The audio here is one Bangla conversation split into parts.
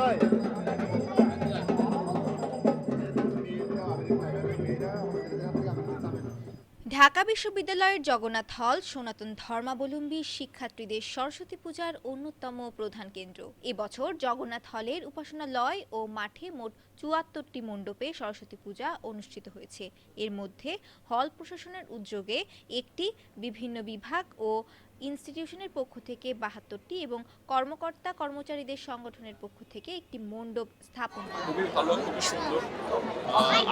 হয় ঢাকা বিশ্ববিদ্যালয়ের জগন্নাথ হল, সনাতন ধর্মাবলম্বী শিক্ষার্থীদের সরস্বতী পূজার অন্যতম প্রধান কেন্দ্র এবছর জগন্নাথ হলের উপাসনালয় ও মাঠে মোট চুয়াত্তরটি মণ্ডপে সরস্বতী পূজা অনুষ্ঠিত হয়েছে এর মধ্যে হল প্রশাসনের উদ্যোগে একটি বিভিন্ন বিভাগ ও ইনস্টিটিউশনের পক্ষ থেকে বাহাত্তরটি এবং কর্মকর্তা কর্মচারীদের সংগঠনের পক্ষ থেকে একটি মণ্ডপ স্থাপন করা। খুবই ভালো, খুবই সুন্দর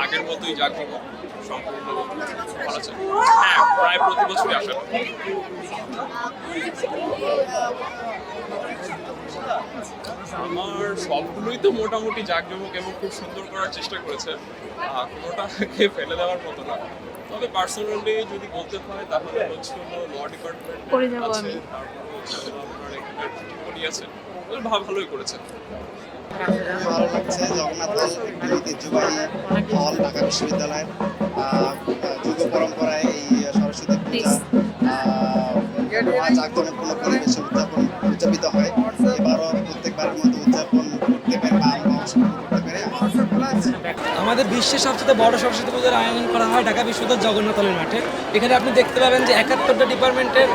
আগের মতোই জাঁকজমক সম্পূর্ণ ছিল হ্যাঁ প্রায় প্রতি বছরই আসে। আমার সবগুলোই তো মোটামুটি জাঁকজমক এবং খুব সুন্দর করার চেষ্টা করেছে। কোনোটাকে ফেলে দেওয়ার মতো না। তবে পার্সোনালি যদি বলতে হয় তাহলে হচ্ছে ল ডিপার্টমেন্ট করে আছে আমি। তারপরে আছে। ভালোই করেছে। ভালো লাগছে। জগন্নাথ একটি ঐতিহ্যবাহী হল ঢাকা বিশ্ববিদ্যালয়ের। পরম্পরায় এই সরস্বতী পূজা জাঁকজমকপূর্ণ পরিবেশে উদযাপন উদযাপিত হয়। এবারও প্রত্যেকবারের মতো উদযাপন করতে পেরে বা অংশগ্রহণ করতে পেরে আমার ভালো লাগছে আমাদের বিশ্বের সবচেয়ে বড় সরস্বতী পুজোর আয়োজন করা হয় ঢাকা বিশ্ববিদ্যালয় জগন্নাথ হলের মাঠে। এখানে আপনি দেখতে পাবেন যে একাত্তরটা ডিপার্টমেন্টের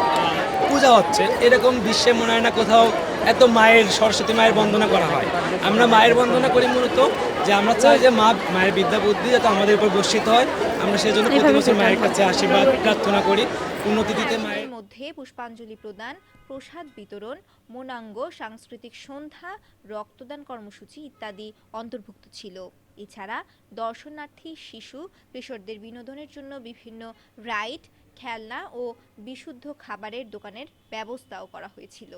পূজা হচ্ছে। এরকম বিশ্বে মনে হয় না কোথাও এত মায়ের সরস্বতী মায়ের বন্দনা করা হয়। আমরা মায়ের বন্দনা করি মূলত যে আমরা চাই যে মা মায়ের বিদ্যা বুদ্ধি যাতে আমাদের উপর বর্ষিত হয়। আমরা সেজন্য প্রতি বছর মায়ের কাছে আশীর্বাদ প্রার্থনা করি। উন্নতি দিতে মায়ের মধ্যে পুষ্পাঞ্জলি প্রদান প্রসাদ বিতরণ মনাঙ্গ সাংস্কৃতিক সন্ধ্যা রক্তদান কর্মসূচি ইত্যাদি অন্তর্ভুক্ত ছিল। এছাড়া দর্শনার্থী শিশু কিশোরদের বিনোদনের জন্য বিভিন্ন রাইড খেলনা ও বিশুদ্ধ খাবারের দোকানের ব্যবস্থাও করা হয়েছিল।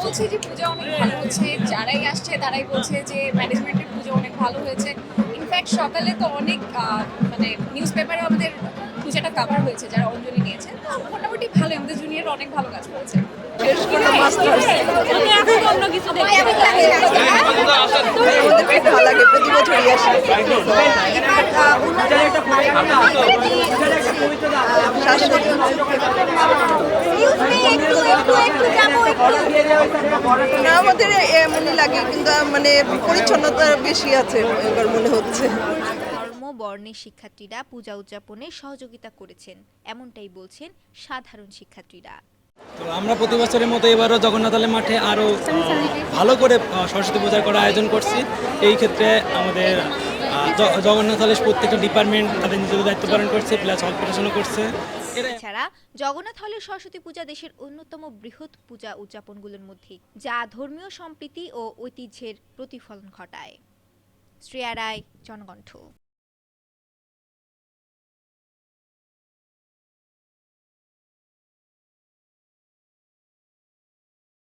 বলছে যে পূজা অনেক ভালো হচ্ছে যারাই আসছে তারাই বলছে যে ম্যানেজমেন্টের পুজো অনেক ভালো হয়েছে। ইনফ্যাক্ট সকালে তো অনেক আহ, মানে নিউজ পেপারে আমাদের পূজাটা কাভার হয়েছে যারা অঞ্জলি নিয়েছে মোটামুটি ভালো আমাদের জুনিয়র অনেক ভালো কাজ করেছে। না আমাদের এমনই লাগে কিন্তু মানে পরিচ্ছন্নতা বেশি আছে এবার মনে হচ্ছে। ধর্ম বর্ণের শিক্ষার্থীরা পূজা উদযাপনে সহযোগিতা করেছেন এমনটাই বলছেন সাধারণ শিক্ষার্থীরা। তো আমরা প্রতি বছরের মতো এবারও জগন্নাথ হলের মাঠে আরও ভালো করে সরস্বতী পূজার করার আয়োজন করছি। এই ক্ষেত্রে আমাদের আহ, জ- জগন্নাথ হলের প্রত্যেকটা ডিপার্টমেন্ট তাদের নিজেদের দায়িত্ব পালন করছে প্লাস হল করছে। এছাড়া জগন্নাথ হলের সরস্বতী পূজা দেশের অন্যতম বৃহৎ পূজা উদযাপনগুলোর মধ্যে যা ধর্মীয় সম্প্রীতি ও ঐতিহ্যের প্রতিফলন ঘটায়। শ্রেয়া রায়, জনকণ্ঠ।